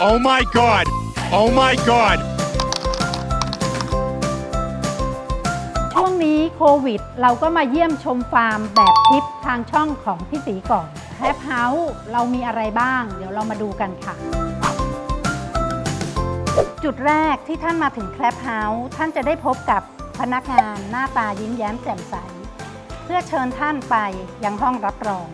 Oh my god! Oh my god! ช่วงนี้โควิด เราก็มาเยี่ยมชมฟาร์มแบบทิปทางช่องของพี่สีก่อนแคปเฮาส์เรามีอะไรบ้าง เดี๋ยวเรามาดูกันค่ะ จุดแรกที่ท่านมาถึงแคปเฮาส์ท่านจะได้พบกับพนักงานหน้าตายิ้มแย้มแจ่มใส เพื่อเชิญท่านไปยังห้องรับรอง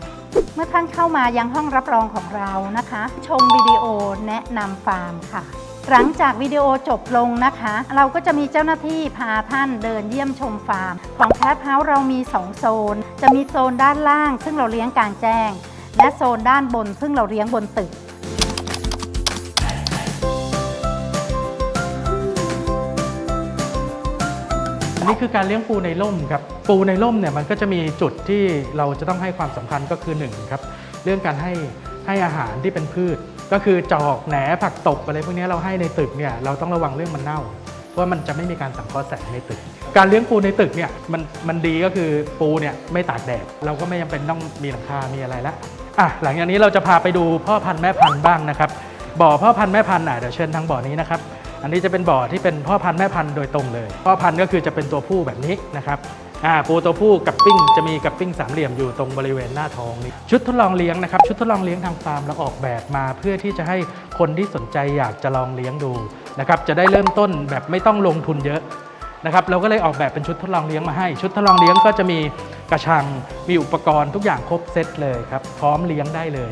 เมื่อท่านเข้ามายังห้องรับรองของเรานะคะ ชมวิดีโอแนะนำฟาร์มค่ะ หลังจากวิดีโอจบลงนะคะ เราก็จะมีเจ้าหน้าที่พาท่านเดินเยี่ยมชมฟาร์ม ของแคปเฮาส์เรามี 2 โซน จะมีโซนด้านล่าง ซึ่งเราเลี้ยงกลางแจ้ง และโซนด้านบน ซึ่งเราเลี้ยงบนตึกนนี้คือการเลี้ยงปูในร่มครับ ปูในร่มเนี่ยมันก็จะมีจุดที่เราจะต้องให้ความสำคัญก็คือหนึ่งครับเรื่องการให้ให้อาหารที่เป็นพืช ก็คือจอกแหนผักตบอะไรพวกนี้เราให้ในตึกเนี่ยเราต้องระวังเรื่องมันเน่าเพราะว่ามันจะไม่มีการสังเคราะห์แสงในตึก การเลี้ยงปูในตึกเนี่ยมันมันดีก็คือปูเนี่ยไม่ตากแดดเราก็ไม่จำเป็นต้องมีหลังคา มีอะไรละอะหลังจากนี้เราจะพาไปดูพ่อพันธุ์แม่พันธุ์บ้างนะครับบ่อพ่อพันธุ์แม่พันธุ์อะเดี๋ยวเชิญทางบ่อนี้นะครับอันนี้จะเป็นบ่อที่เป็นพ่อพันธุ์แม่พันธุ์โดยตรงเลย พ่อพันธุ์ก็คือจะเป็นตัวผู้แบบนี้นะครับ อ่าปูตัวผู้กับปิ้งจะมีกับปิ้งสามเหลี่ยมอยู่ตรงบริเวณหน้าท้องนี้ชุดทดลองเลี้ยงนะครับชุดทดลองเลี้ยงทางฟาร์มเราออกแบบมา เพื่อที่จะให้คนที่สนใจอยากจะลองเลี้ยงดูนะครับจะได้เริ่มต้นแบบไม่ต้องลงทุนเยอะนะครับเราก็เลยออกแบบเป็นชุดทดลองเลี้ยงมาให้ ชุดทดลองเลี้ยงก็จะมีกระชังมีอุปกรณ์ทุกอย่างครบเซตเลยครับพร้อมเลี้ยงได้เลย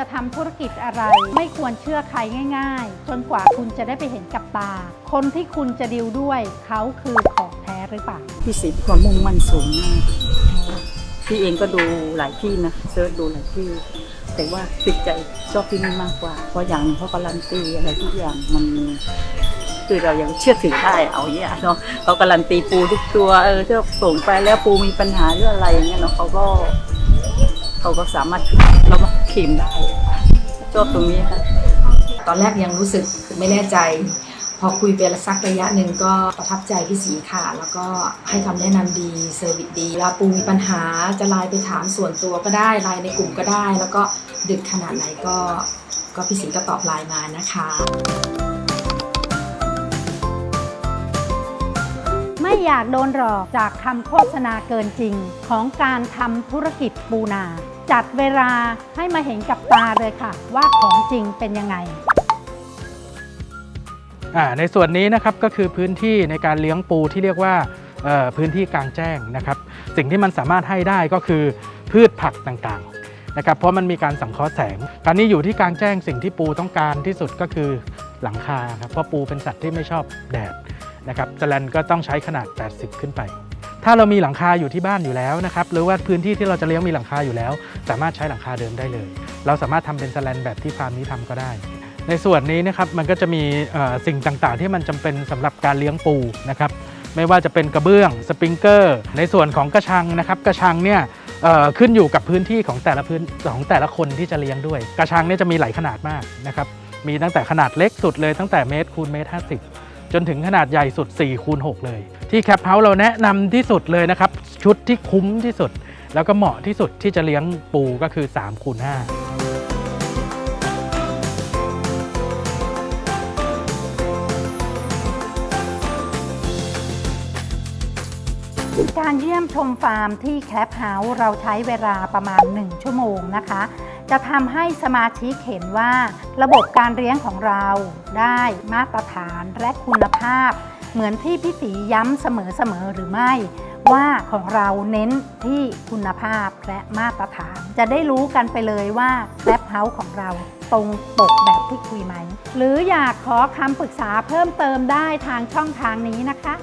จะทำธุรกิจอะไร ไม่ควรเชื่อใครง่าย ๆ จนกว่าคุณจะได้ไปเห็นกับตา คนที่คุณจะดิวด้วยเขาคือของแท้หรือเปล่า พี่ศรีมีความมุ่งมั่นสูงมาก พี่เองก็ดูหลายที่นะเซิร์ชดูหลายที่ แต่ว่าติดใจชอบที่นี่มากกว่า เพราะอย่างหนึ่งเขาการันตีอะไรทุกอย่างมันคือเรายังเชื่อถือได้เอาอย่างเงี้ยเนาะเขาการันตีปูทุกตัวเออถ้าส่งไปแล้วปูมีปัญหาเรื่องอะไรอย่างเงี้ยเนาะเขาก็ เขาก็สามารถเราก็เคลมได้ ชอบตรงนี้ค่ะ ตอนแรกยังรู้สึกไม่แน่ใจ พอคุยไปสักระยะหนึ่งก็ประทับใจพี่สีค่ะ แล้วก็ให้คำแนะนำดีเซอร์วิสดีเวลาปูมีปัญหาจะไลน์ไปถามส่วนตัวก็ได้ไลน์ในกลุ่มก็ได้ แล้วก็ดึกขนาดไหนก็ ก็พี่สีก็ตอบไลน์มานะคะ อยากโดนหลอกจากคำโฆษณาเกินจริง ของการทำธุรกิจปูนา จัดเวลาให้มาเห็นกับตาเลยค่ะ ว่าของจริงเป็นยังไงในส่วนนี้นะครับก็คือพื้นที่ในการเลี้ยงปูที่เรียกว่าพื้นที่กลางแจ้งนะครับ สิ่งที่มันสามารถให้ได้ก็คือพืชผักต่างๆนะครับเพราะมันมีการสังเคราะห์แสงการนี้อยู่ที่กลางแจ้งสิ่งที่ปูต้องการที่สุดก็คือหลังคาครับเพราะปูเป็นสัตว์ที่ไม่ชอบแดด นะครับสแลนก็ต้องใช้ขนาด 80 ขึ้นไป ถ้าเรามีหลังคาอยู่ที่บ้านอยู่แล้วนะครับหรือว่าพื้นที่ที่เราจะเลี้ยงมีหลังคาอยู่แล้ว สามารถใช้หลังคาเดิมได้เลย เราสามารถทำเป็นสแลนแบบที่ฟาร์มนี้ทำก็ได้ในส่วนนี้นะครับมันก็จะมีสิ่งต่างๆ ที่มันจำเป็นสำหรับการเลี้ยงปูนะครับไม่ว่าจะเป็นกระเบื้องสปริงเกอร์ ในส่วนของกระชังนะครับกระชังเนี่ยขึ้นอยู่กับพื้นที่ของแต่ละพื้นของแต่ละคนที่จะเลี้ยงด้วย กระชังเนี่ยจะมีหลายขนาดมากนะครับมีตั้งแต่ขนาดเล็กสุดเลยตั้งแต่เมตรคูณเมตรห้าสิบ จนถึงขนาดใหญ่สุด4คูณ6เลย ที่แคปเฮาส์เราแนะนำที่สุดเลยนะครับ ชุดที่คุ้มที่สุด แล้วก็เหมาะที่สุดที่จะเลี้ยงปูก็คือ3คูณ5การเยี่ยมชมฟาร์มที่แคปเฮาส์เราใช้เวลาประมาณ 1 ชั่วโมงนะคะ จะทำให้สมาชิกเห็นว่า ระบบการเลี้ยงของเราได้มาตรฐานและคุณภาพ เหมือนที่พี่สีย้ำเสมอๆหรือไม่ว่าของเราเน้นที่คุณภาพและมาตรฐาน จะได้รู้กันไปเลยว่าแคปเฮาส์ของเราตรงปกแบบที่คุยไหม หรืออยากขอคำปรึกษาเพิ่มเติมได้ทางช่องทางนี้นะคะ